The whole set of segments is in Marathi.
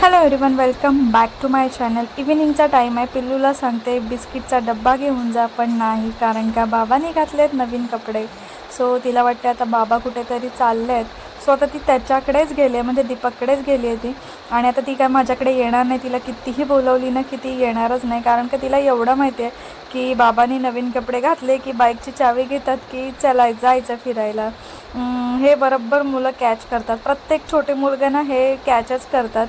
Hello everyone welcome back to my channel इव्हिनिंगचा time आहे. पिल्लूला सांगते बिस्किटचा डब्बा घेऊन जा पण नाही कारण का बाबाने घातलेत नवीन कपडे. सो तिला वाटते आता बाबा कुठेतरी चालले आहेत सो आता ती त्याच्याकडेच गेली आहे म्हणजे दीपककडेच गेली आहे ती. आणि आता ती काय माझ्याकडे येणार नाही तिला कितीही बोलवली ना की ती येणारच नाही. कारण का तिला एवढं माहिती आहे की बाबांनी नवीन कपडे घातले की बाईकची चावी घेतात की चला जायचं फिरायला. हे बरोबर मुलं कॅच करतात. प्रत्येक छोटे मुलगं ना हे कॅचच करतात.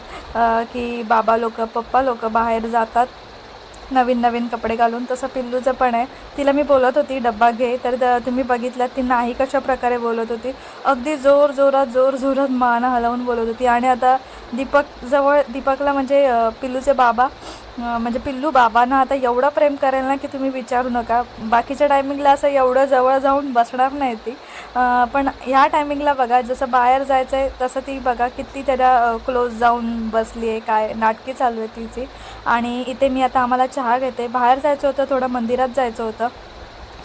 की बाबा लोक पप्पा लोक बाहेर जातात. नवीन नवीन कपडे घालून तसं पिल्लूचं पण आहे. तिला मी बोलत होती डब्बा घे. तर द- तुम्ही बघितलं ती नाही कशा प्रकारे बोलत होती. अगदी जोर जोरात जोर जोरात मान हलवून बोलत होती. आणि आता दीपक जवळ दीपकला म्हणजे पिल्लूचे बाबा म्हणजे पिल्लू बाबांना आता एवढं प्रेम करेल ना की तुम्ही विचारू नका. बाकीच्या टायमिंगला असं एवढं जवळ जाऊन बसणार नाही ती. पण ह्या टायमिंगला बघा जसं बाहेर जायचं आहे तसं ती बघा किती त्याच्या क्लोज जाऊन बसली आहे काय नाटकी चालू आहे तिची. आणि इथे मी आता आम्हाला चहा घेते. बाहेर जायचं होतं थोडं मंदिरात जायचं होतं.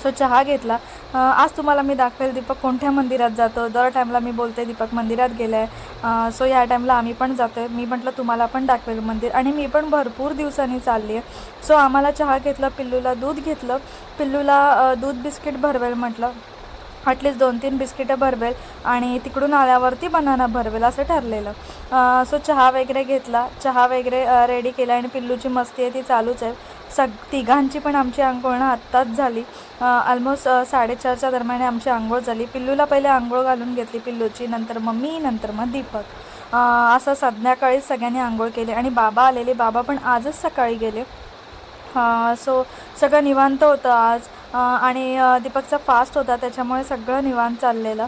सो चहा घेतला. आज तुम्हाला मी दाखवेल दीपक कोणत्या मंदिरात जातो. दर टाईमला मी बोलते दीपक मंदिरात गेलं आहे सो या टाईमला आम्ही पण जातो आहे मी म्हटलं तुम्हाला पण दाखवेल मंदिर. आणि मी पण भरपूर दिवसांनी चालली आहे सो आम्हाला चहा घेतला पिल्लूला दूध घेतलं. पिल्लूला दूध बिस्किट भरवेल म्हटलं. ॲटलीस्ट दोन तीन बिस्किटं भरवेल. आणि तिकडून आल्यावरती बनाना भरवेल असं ठरलेलं. सो चहा वगैरे घेतला. चहा वगैरे रेडी केला आणि पिल्लूची मस्ती आहे ती चालूच आहे. सग तिघांची पण आमची आंघोळणं आत्ताच झाली. ऑलमोस्ट साडेचारच्या दरम्यान आमची आंघोळ झाली. पिल्लूला पहिले आंघोळ घालून घेतली पिल्लूची नंतर मम्मी नंतर मग दीपक. असं संध्याकाळीच सगळ्यांनी आंघोळ केली आणि बाबा आलेले. बाबा पण आजच सकाळी गेले. सो सगळं निवांत होतं आज. आणि दीपकचा फास्ट होता त्याच्यामुळे सगळं निवांत चाललेलं.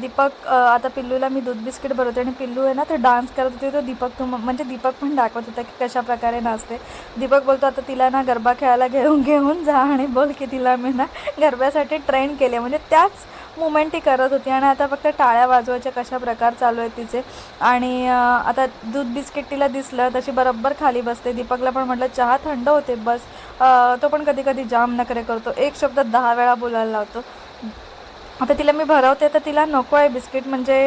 दीपक आता पिल्लूला मी दूध बिस्किट भरवते आणि पिल्लू आहे ना ते डान्स करत होते तो दीपक तुम म्हणजे दीपक पण दाखवत होता की कशा प्रकारे नाचते. दीपक बोलतो आता तिला ना गरबा खेळायला घेऊन घेऊन जा आणि बोल की तिला मी ना गरब्यासाठी ट्रेन केले म्हणजे त्याच मुमेंट ती करत होती आणि आता फक्त टाळ्या वाजवायच्या कशा प्रकार चालू आहेत तिचे. आणि आता दूध बिस्किट तिला दिसलं तशी बरोबर खाली बसते. दीपकला पण म्हटलं चहा थंड होते बस. तो पण कधी कधी जाम नखरे करतो. एक शब्द दहा वेळा बोलायला लावतो. आता तिला मी भरवते तर तिला नको आहे बिस्किट. म्हणजे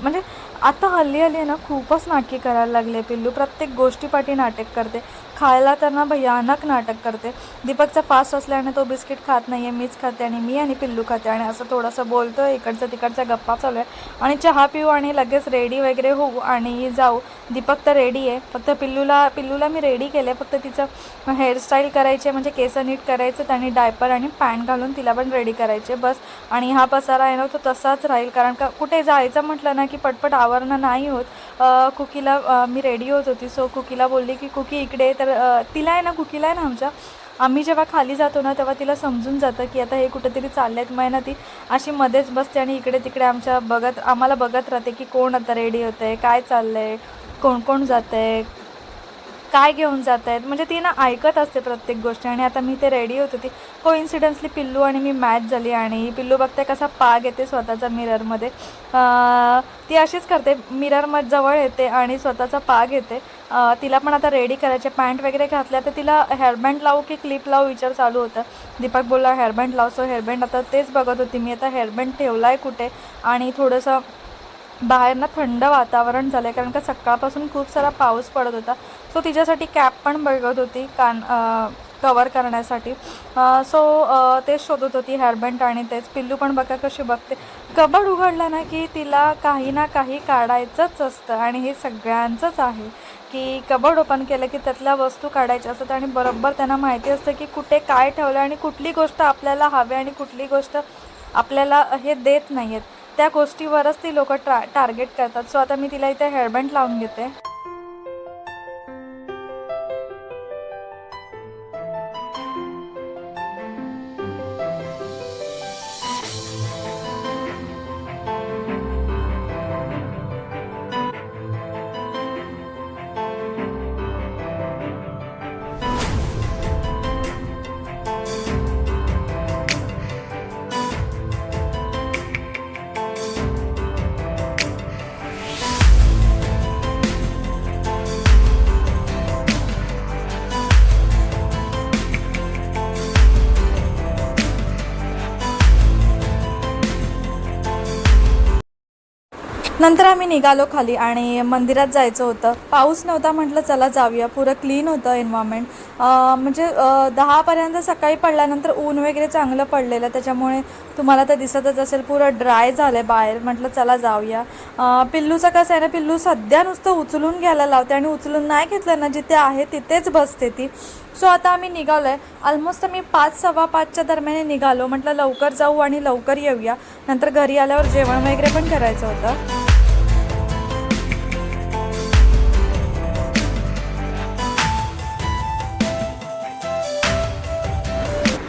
म्हणजे आता हल्ली हल्ली आहे ना खूपच नाटकी करायला लागले पिल्लू. प्रत्येक गोष्टीपाठी नाटक करते. खायला त्यांना भयानक नाटक करते. दीपकचा फास्ट असल्याने तो बिस्किट खात नाही आहे मीच खाते आणि मी आणि पिल्लू खाते आणि असं थोडंसं बोलतो आहे इकडचं तिकडचा गप्पा चालू आहे. आणि चहा पिऊ आणि लगेच रेडी वगैरे होऊ आणि जाऊ. दीपक तर रेडी आहे. फक्त पिल्लूला पिल्लूला मी रेडी केलं आहे फक्त तिचं हेअरस्टाईल करायचे म्हणजे केस नीट करायचं आणि डायपर आणि पॅन्ट घालून तिला पण रेडी करायचे बस. आणि हा पसारा आहे ना तो तसाच राहील. कारण का कुठे जायचं म्हटलं ना की पटपट आवरणं नाही होत. कुकीला मी रेडी होत होती. सो कुकीला बोलली की कुकी इकडे तर तिला आहे ना कुकीला आहे ना आमच्या. आम्ही जेव्हा खाली जातो ना तेव्हा तिला समजून जातं की आता हे कुठेतरी चालले आहेत मग ना ती अशी मध्येच बसते आणि इकडे तिकडे आमच्या बघत आम्हाला बघत राहते की कोण आता रेडी होतं आहे काय चाललं आहे कोण कोण जात आहे काय घेऊन जात आहेत म्हणजे ती ना ऐकत असते प्रत्येक गोष्ट. आणि आता मी ते रेडी होत होती. कोइन्सिडन्सली पिल्लू आणि मी मॅच झाली आणि पिल्लू बघते कसा पाग येते स्वतःचा मिररमध्ये ती अशीच करते मिररमध्ये जवळ येते आणि स्वतःचा पाग येते तिला पण आता रेडी करायचे. पॅन्ट वगैरे घातल्या तर तिला हेअरबँड लावू की क्लिप लावू विचार चालू होता. दीपक बोलला हेअरबँड लाव सो हेअरबँड आता तेच बघत होती मी. आता हेअरबँड ठेवला आहे कुठे? आणि थोडंसं बाहेर ना थंड वातावरण झालं आहे कारण का सकाळपासून खूप सारा पाऊस पडत होता. सो तिच्यासाठी कॅप पण बघत होती कान कवर करण्यासाठी. सो तेच शोधत होती हेअरबँड आणि तेच. पिल्लू पण बघा कशी बघते. कबड उघडला ना की तिला काही ना काही काढायचंच असतं आणि हे सगळ्यांचंच आहे की कबड ओपन केलं की त्यातल्या वस्तू काढायच्या असतात आणि बरोबर त्यांना माहिती असतं की कुठे काय ठेवलं आणि कुठली गोष्ट आपल्याला हवी आणि कुठली गोष्ट आपल्याला हे देत नाही आहेत त्या गोष्टीवरच ती लोक ट्रा टार्गेट करतात. सो आता मी तिला इथे हेअरबँड लावून घेते. नंतर आम्ही निघालो खाली आणि मंदिरात जायचं होतं. पाऊस नव्हता म्हटलं चला जाऊया. पुरं क्लीन होतं एन्व्हायरमेंट म्हणजे दहापर्यंत सकाळी पडल्यानंतर ऊन वगैरे चांगलं पडलेलं. त्याच्यामुळे तुम्हाला तर दिसतच असेल पुरं ड्राय झालं आहे बाहेर. म्हटलं चला जाऊया. पिल्लूचं कसं आहे ना पिल्लू सध्या नुसतं उचलून घ्यायला लावते आणि उचलून नाही घेतलं ना जिथे आहे तिथेच बसते ती. सो आता आम्ही निघालो आहे ऑलमोस्ट आम्ही पाच सव्वा पाचच्या दरम्यान निघालो. म्हटलं लवकर जाऊ आणि लवकर येऊया. नंतर घरी आल्यावर जेवण वगैरे पण करायचं होतं.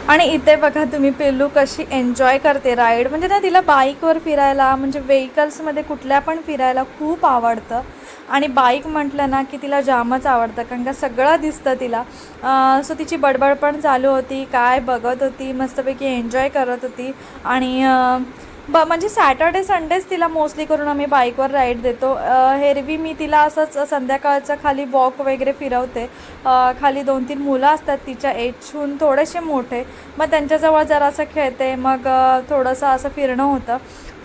आणि इथे बघा तुम्ही पिल्लू कशी एन्जॉय करते राईड म्हणजे ना तिला बाईकवर फिरायला म्हणजे व्हेकल्समध्ये कुठल्या पण फिरायला खूप आवडतं. आणि बाईक म्हटलं ना की तिला जामच आवडतं कारण का सगळं दिसतं तिला. सो तिची बडबड पण चालू होती काय बघत होती मस्तपैकी एन्जॉय करत होती. आणि ब म्हणजे सॅटर्डे संडेच तिला मोस्टली करून आम्ही बाईकवर राईड देतो. हेरवी मी तिला असंच संध्याकाळचं खाली वॉक वगैरे फिरवते. खाली दोन तीन मुलं असतात तिच्या एजहून थोडेसे मोठे. मग त्यांच्याजवळ जरासं खेळते मग थोडंसं असं फिरणं होतं.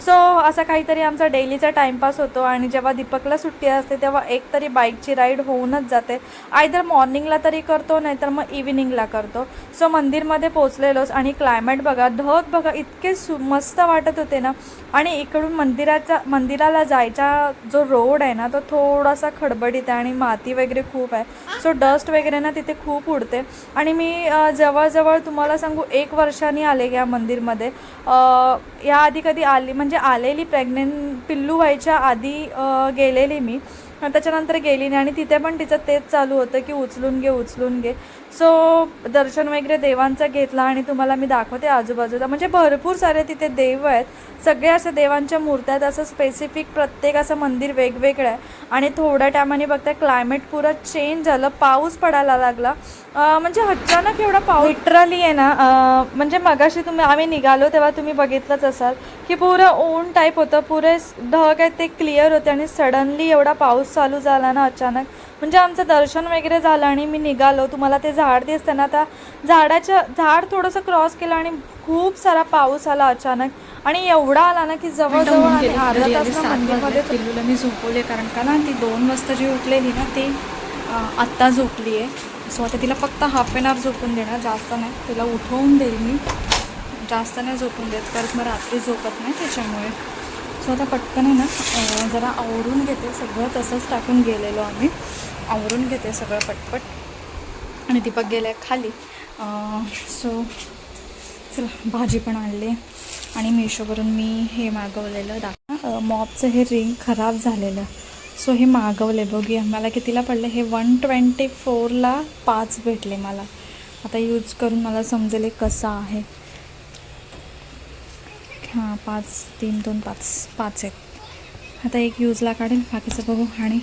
सो असा काहीतरी आमचा डेलीचा टाईमपास होतो आणि जेव्हा दीपकला सुट्टी असते तेव्हा एक तरी बाईकची राईड होऊनच जाते. आयदर मॉर्निंगला तरी करतो नाहीतर मग इव्हिनिंगला करतो. सो मंदिरमध्ये पोचलेलोच आणि क्लायमेट बघा ढग बघा इतके सु मस्त वाटत होते ना. आणि इकडून मंदिराचा मंदिराला जायचा जो रोड आहे ना तो थोडासा खडबडीत आहे आणि माती वगैरे खूप आहे. सो डस्ट वगैरे ना तिथे खूप उडते. आणि मी जवळजवळ तुम्हाला सांगू एक वर्षाने आले या मंदिरमध्ये. याआधी कधी आली म्हणजे म्हणजे आलेली प्रेग्नेंट पिल्लू व्हायच्या आधी गेलेली मी. त्याच्यानंतर गेली नाही. आणि तिथे पण तिचं तेच चालू होतं की उचलून घे उचलून घे. सो दर्शन वगैरे देवांचं घेतला आणि तुम्हाला मी दाखवते आजूबाजूला. म्हणजे भरपूर सारे तिथे देव आहेत. सगळे असे देवांच्या मूर्त्या आहेत. असं स्पेसिफिक प्रत्येक असं मंदिर वेगवेगळं आहे. आणि थोड्या टायमाने बघताय क्लायमेट पुरं चेंज झालं. पाऊस पडायला लागला. म्हणजे अचानक एवढा पाऊस लिटरली आहे ना. म्हणजे मगाशी तुम्ही आम्ही निघालो तेव्हा तुम्ही बघितलंच असाल. की पुरं ऊन टाईप होतं पुरे ढग आहेत ते क्लिअर होते आणि सडनली एवढा पाऊस चालू झाला ना अचानक. म्हणजे आमचं दर्शन वगैरे झालं आणि मी निघालो. तुम्हाला ते झाड दिसतं ना त्या झाडाच्या झाड थोडंसं क्रॉस केलं आणि खूप सारा पाऊस आला अचानक. आणि एवढा आला ना की जवळजवळ आम्ही अर्धा तास मंदिरमध्ये पिल्लूला मी झोपवले कारण का ना ती दोन वाजता जी उठलेली ना ती आत्ता झोपली आहे सो आता तिला फक्त हाफ एन आवर झोपून देणार. जास्त नाही. तिला उठवून देईल मी. जास्त नाही झोपून देत कारण मग रात्री झोपत नाही त्याच्यामुळे. सो आता पटकन आहे ना जरा आवरून घेते सगळं तसंच टाकून गेलेलो आम्ही. आवरून घेते सगळं पटपट. आणि दीपक गेल्या खाली. सो चला भाजी पण आणली. आणि मेशोवरून मी हे मागवलेलं दाखवा. मॉपचं हे रिंग खराब झालेलं. सो हे मागवले बघूया. मला कितीला पडले? हे वन ट्वेंटी फोरला पाच भेटले मला. आता यूज करून मला समजेल कसं आहे. हां पाच तीन दोन पाच पाच आहेत. आता एक यूजला काढेन बाकीचं बघू. आणि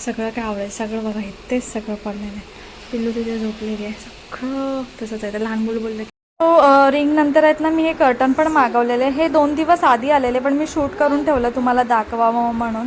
सगळं काय आवडेल सगळं बघा हे तेच सगळं पडलेलं आहे. पिल्लू तिथे झोपलेली आहे. सगळं तसंच आहे. तर लहान मुलं बोललं रिंग नंतर आहेत ना मी हे कर्टन पण मागवलेले. हे दोन दिवस आधी आलेले पण मी शूट करून ठेवलं तुम्हाला दाखवावं म्हणून.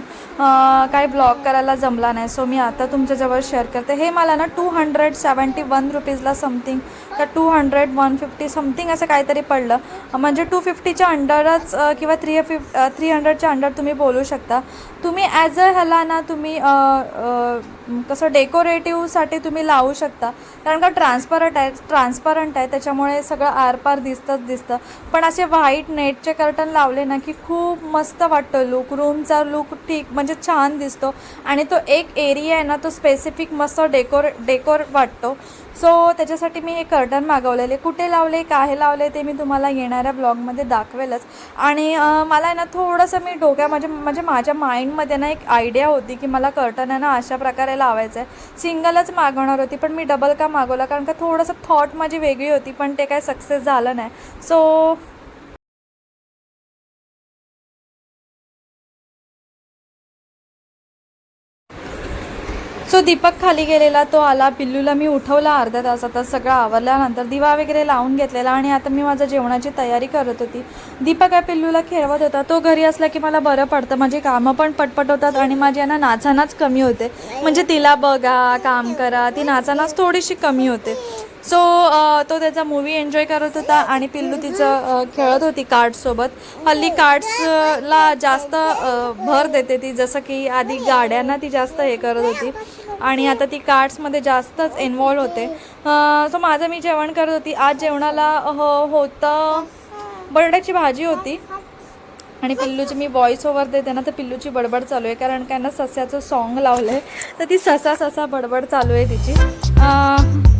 काही ब्लॉग करायला जमला नाही सो मी आता तुमच्याजवळ शेअर करते. हे मला ना टू हंड्रेड सेवन्टी वन रुपीजला समथिंग तर two hundred one fifty something असं काहीतरी पडलं. म्हणजे टू फिफ्टीच्या अंडरच किंवा थ्री फिफ थ्री हंड्रेडच्या अंडर तुम्ही बोलू शकता. तुम्ही ॲज अ ह्याला ना तुम्ही अं, कसं डेकोरेटिव्हसाठी तुम्ही लावू शकता. कारण का ट्रान्सपरंट आहे ट्रान्सपरंट आहे त्याच्यामुळे सगळं आरपार दिसतंच दिसतं. पण असे व्हाईट नेटचे कर्टन लावले ना की खूप मस्त वाटतं. लुक रूमचा लुक ठीक म्हणजे छान दिसतो. आणि तो एक एरिया आहे ना तो स्पेसिफिक मस्त डेकोर डेकोर वाटतो. सो त्याच्यासाठी मी हे कर्टन मागवलेले. कुठे लावले काय लावले ते मी तुम्हाला येणाऱ्या ब्लॉगमध्ये दाखवेलच. आणि मला आहे ना थोडंसं मी डोक्या माझ्या म्हणजे माझ्या माइंडमध्ये ना एक आयडिया होती की मला कर्टन आहे ना अशा प्रकारे लावायचं आहे सिंगलच मागवणार होती पण मी डबल का मागवला? कारण का थोडंसं थॉट माझी वेगळी होती पण ते काय सक्सेस झालं नाही. सो सो दीपक खाली गेलेला तो आला. पिल्लूला मी उठवला अर्ध्या तासातच सगळं आवरल्यानंतर दिवा वगैरे लावून घेतलेला आणि आता मी माझ्या जेवणाची तयारी करत होती. दीपक या पिल्लूला खेळवत होता. तो घरी असला की मला बरं पडतं. माझी कामं पण पटपट होतात आणि माझी यांना नाचानाच कमी होते. म्हणजे तिला बघा काम करा. ती नाचानाच थोडीशी कमी होते. सो तो त्याचा मूवी एन्जॉय करत होता आणि पिल्लू तिचं खेळत होती कार्ड्ससोबत हल्ली कार्ड्सला जास्त भर देते ती. जसं की आधी गाड्यांना ती जास्त हे करत होती. आणि आता ती कार्ड्समध्ये जास्तच इन्वॉल्व होते. सो माझं मी जेवण करत होती. आज जेवणाला हो होतं बटाट्याची भाजी होती. आणि पिल्लूची मी व्हॉइस ओव्हर देते ना तर पिल्लूची बडबड चालू आहे. कारण काय ना सस्याचं सॉन्ग लावलं आहे तर ती ससा ससा बडबड चालू आहे तिची.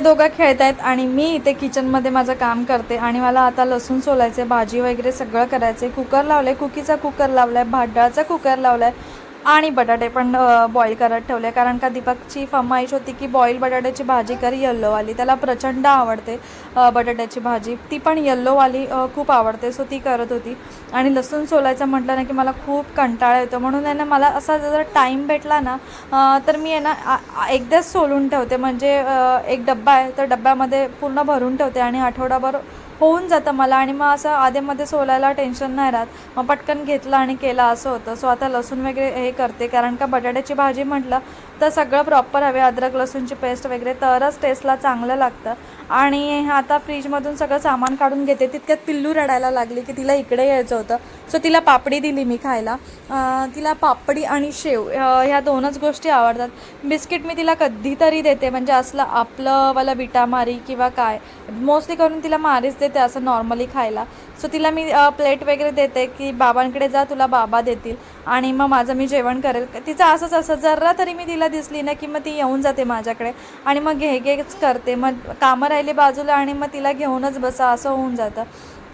ते दोघं खेळत आहेत आणि मी इथे किचनमध्ये माझं काम करते आणि मला आता लसूण सोलायचे भाजी वगैरे सगळं करायचे कुकर लावलं आहे कुकीचा कुकर लावलाय भात कुकर लावलाय. आणि बटाटे पण बॉईल करत ठेवले. कारण का दीपकची फमाईश होती की बॉईल बटाट्याची भाजी कर येल्लोवाली त्याला प्रचंड आवडते बटाट्याची भाजी. ती पण येल्लोवाली खूप आवडते. सो ती करत होती. आणि लसूण सोलायचं म्हटलं ना की मला खूप कंटाळा येतो. म्हणून आहे ना मला असा जर टाईम भेटला ना तर मी आहे ना एकदाच सोलून ठेवते. म्हणजे एक डब्बा आहे तर डब्यामध्ये पूर्ण भरून ठेवते आणि आठवडाभर होऊन जातं मला आणि मग असं आधेमध्ये सोलायला टेन्शन नाही राहत. मग पटकन घेतलं आणि केलं असं होतं. सो आता लसूण वगैरे हे करते. कारण का बटाट्याची भाजी म्हटलं तर सगळं प्रॉपर हवे. अद्रक लसूणची पेस्ट वगैरे तरच टेस्टला चांगलं लागतं. आणि आता फ्रीजमधून सगळं सामान काढून घेते. तितक्यात पिल्लू रडायला लागली की तिला इकडे यायचं होतं. सो तिला पापडी दिली मी खायला. तिला पापडी आणि शेव ह्या दोनच गोष्टी आवडतात. बिस्किट मी तिला कधीतरी देते. म्हणजे असलं आपलं वाला विटा मारी किंवा काय. मोस्टली करून तिला मारीच देते. असं नॉर्मली खायला. सो तिला मी प्लेट वगैरे देते की बाबांकडे जा तुला बाबा देतील. आणि मग माझं मी जेवण करेल. तिचं असंच असं जरा तरी मी तिला दिसली ना की मग ती येऊन जाते माझ्याकडे. आणि मग घे घेच करते. मग कामं राहिली बाजूला आणि मग तिला घेऊनच बसा असं होऊन जातं.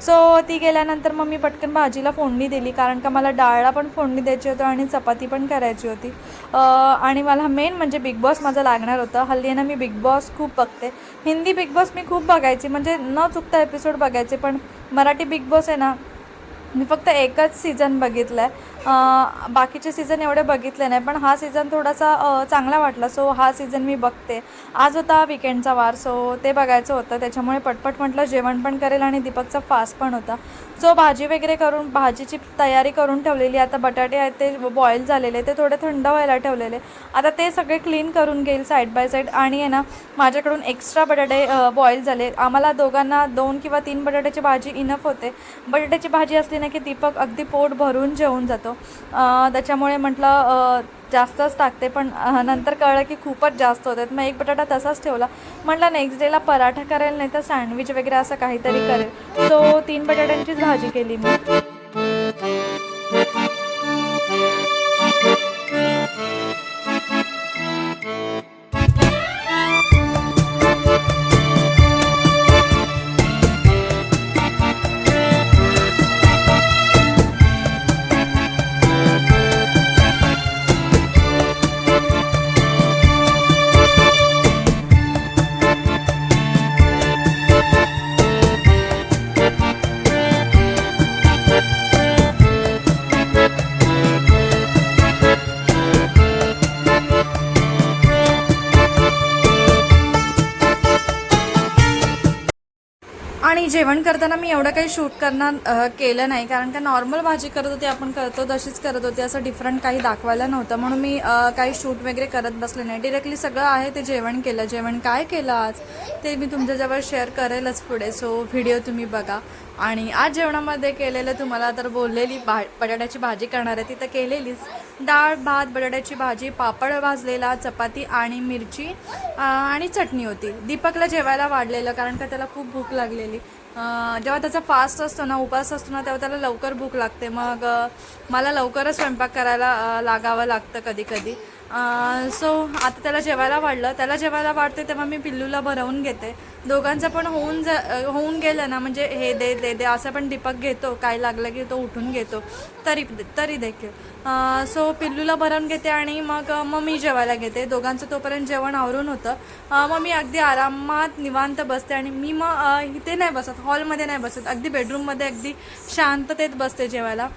सो ती गेल्यानंतर मग मी पटकन भाजीला फोडणी दिली कारण का मला डाळला पण फोडणी द्यायची होती आणि चपाती पण करायची होती. आणि मला मेन म्हणजे बिग बॉस माझं लागणार होतं. हल्ली ना मी बिग बॉस खूप बघते. हिंदी बिग बॉस मी खूप बघायची म्हणजे न चुकता एपिसोड बघायचे पण मराठी बिग बॉस आहे ना मी फक्त एकच सीझन बघितलं आहे बाकीचे सीझन एवढे बघितले नाही पण हा सीझन थोडासा चांगला वाटला. सो हा सीझन मी बघते. आज होता विकेंडचा वार सो ते बघायचं होतं. त्याच्यामुळे पटपट म्हटलं जेवण पण करेल आणि दीपकचा फास्ट पण होता. सो भाजी वगैरे करून भाजीची तयारी करून ठेवलेली आता बटाटे आहेत ते बॉईल झालेले ते थोडे थंड व्हायला ठेवलेले आता ते सगळे क्लीन करून घेईल साईड बाय साईड आणि आहे ना माझ्याकडून एक्स्ट्रा बटाटे बॉईल झाले. आम्हाला दोघांना दोन किंवा तीन बटाट्याची भाजी इनफ होते. बटाट्याची भाजी असली ना की दीपक अगदी पोट भरून जेवून जातो. त्याच्यामुळे म्हटलं जास्तच टाकते पण नंतर कळलं की खूपच जास्त होतात मग एक बटाटा तसाच ठेवला. म्हटलं नेक्स्ट डेला पराठा करेल नाही तर सँडविच वगैरे असं काहीतरी करेल. सो तीन बटाट्यांचीच भाजी केली मी. आणि जेवण करताना मी एवढं काही शूट करणार केलं नाही. कारण का नॉर्मल भाजी करत होती आपण करतो तशीच करत होती. असं डिफरंट काही दाखवायला नव्हतं. म्हणून मी काही शूट वगैरे करत बसले नाही. डिरेक्टली सगळं आहे ते जेवण केलं. जेवण काय केलं आज? ते मी तुमच्याजवळ शेअर करेलच पुढे. सो व्हिडिओ तुम्ही बघा. आणि आज जेवणामध्ये केलेलं तुम्हाला तर बोललेली भा बटाट्याची भाजी करणार आहे ती तर केलेलीच. डाळ भात बटाट्याची भाजी पापड भाजलेला चपाती आणि मिरची आणि चटणी होती. दीपकला जेवायला वाढलेलं कारण का त्याला खूप भूक लागलेली. जेव्हा त्याचा फास्ट असतो ना उपास असतो ना तेव्हा त्याला लवकर भूक लागते. मग मला लवकरच स्वयंपाक करायला लागावं लागतं कधी कधी सो आता त्याला जेवायला वाढलं. त्याला जेवायला वाढते तेव्हा मी पिल्लूला भरवून घेते. दोघांचं पण होऊन जा होऊन गेलं ना म्हणजे हे दे दे दे असं पण दीपक घेतो. काय लागलं की तो उठून घेतो. तरी तरी देखील. सो पिल्लूला भरवून घेते आणि मग मग मी जेवायला घेते. दोघांचं तोपर्यंत जेवण आवरून होतं. मग मी अगदी आरामात निवांत बसते आणि मी मग इथे नाही बसत. हॉलमध्ये नाही बसत. अगदी बेडरूममध्ये अगदी शांततेत बसते जेवायला.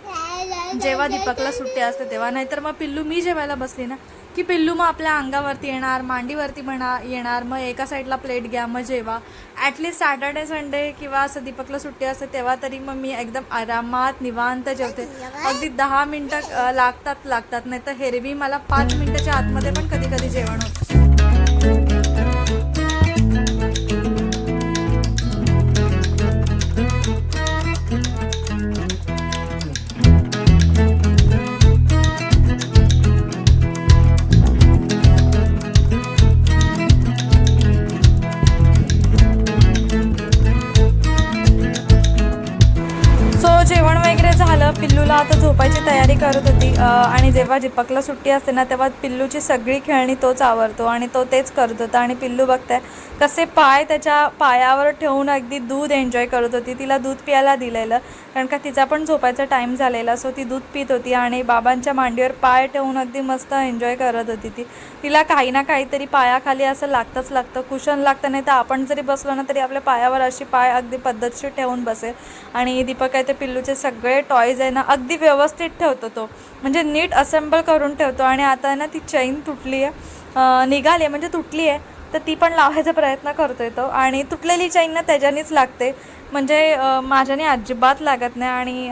जेव्हा दीपकला सुट्टी असते तेव्हा. नाहीतर मग पिल्लू मी जेवायला बसली ना. की पिल्लू मग आपल्या अंगावरती येणार मांडीवरती म्हणा येणार मग एका साईडला प्लेट घ्या मग जेवा. ॲटलिस्ट सॅटर्डे संडे किंवा असं दीपकला सुट्टी असते तेव्हा तरी मग मी एकदम आरामात निवांत जेवते. अगदी दहा मिनटं लागतात लागतात नाही तर हेरवी मला पाच मिनटाच्या आतमध्ये पण कधी कधी जेवण होतं. झोपायची तयारी करत होती आणि जेव्हा दीपकला सुट्टी असते ना तेव्हा पिल्लूची सगळी खेळणी तोच आवडतो आणि तो तेच करत होता. आणि पिल्लू बघताय कसे पाय त्याच्या पायावर ठेवून अगदी दूध एन्जॉय करत होती. तिला दूध प्यायला दिलेलं कारण का तिचा पण झोपायचा टाईम झालेला सो ती दूध पित होती आणि बाबांच्या मांडीवर पाय ठेवून अगदी मस्त एन्जॉय करत होती ती. तिला काही ना काहीतरी पायाखाली असं लागतंच लागतं कुशन लागतं नाही तर आपण जरी बसलो ना तरी आपल्या पायावर अशी पाय अगदी पद्धतशीर ठेवून बसेल. आणि दीपक आहे ते पिल्लूचे सगळे टॉयज आहे ना अगदी व्यवस्थित व्यवस्थित ठेवतो तो. म्हणजे नीट असेंबल करून ठेवतो आणि आता आहे ना ती चैन तुटली आहे निघाली आहे म्हणजे तुटली आहे तर ती पण लावायचा प्रयत्न करतोय तो. आणि तुटलेली चैन ना त्याच्यानेच लागते. म्हणजे माझ्याने अजिबात लागत नाही आणि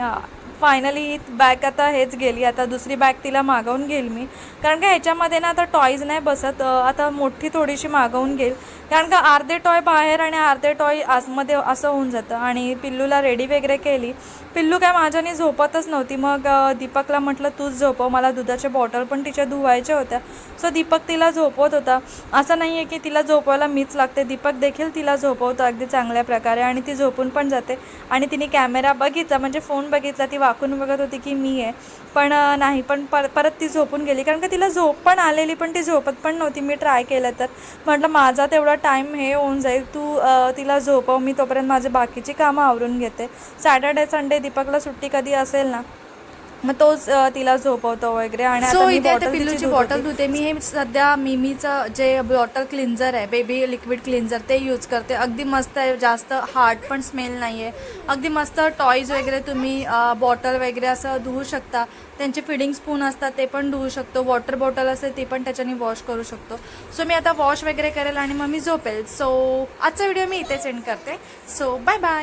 फायनली बॅग आता हेच गेली. आता दुसरी बॅग तिला मागवून घेईल मी. कारण का ह्याच्यामध्ये ना आता टॉयज नाही बसत. आता मोठी थोडीशी मागवून घेईल. कारण का अर्धे टॉय बाहेर आणि अर्धे टॉय आतमध्ये असं होऊन जातं. आणि पिल्लूला रेडी वगैरे केली पिल्लू काय माझ्याने झोपतच नव्हती. मग दीपकला म्हटलं तूच झोपव मला दुधाच्या बॉटल पण तिच्या धुवायच्या होत्या. सो दीपक तिला झोपवत होता. असं नाही आहे की तिला झोपवायला मीच लागते. दीपक देखील तिला झोपवतो अगदी चांगल्या प्रकारे आणि ती झोपून पण जाते. आणि तिने कॅमेरा बघितला म्हणजे फोन बघितला ती वाकून बघत होती की मी आहे. पण नाही. पण पर परत ती झोपून गेली. कारण का तिला झोप पण आलेली पण ती झोपत पण नव्हती. मी ट्राय केलं तर. म्हटलं माझा तेवढा टाईम हे होऊन जाईल. तू तिला झोपव. मी तोपर्यंत माझी बाकीची कामं आवरून घेते. सॅटर्डे संडे दीपकला सुट्टी कधी असेल ना मग तोच तिला झोपवतो वगैरे आणि मी इथे आता पिल्लूची होती. धुते. मी हे सध्या मिमीचं जे बॉटल क्लिन्झर आहे बेबी लिक्विड क्लिन्झर ते यूज करते. अगदी मस्त आहे जास्त हार्ड पण स्मेल नाही आहे अगदी मस्त टॉईज वगैरे तुम्ही बॉटल वगैरे असं धुवू शकता. त्यांचे फिडिंग स्पून असतात ते पण धुवू शकतो. वॉटर बॉटल असते ती पण त्याच्याने वॉश करू शकतो. सो मी आता वॉश वगैरे करेल आणि मग मी झोपेल. सो आजचा व्हिडिओ मी इथे सेंड करते. So bye bye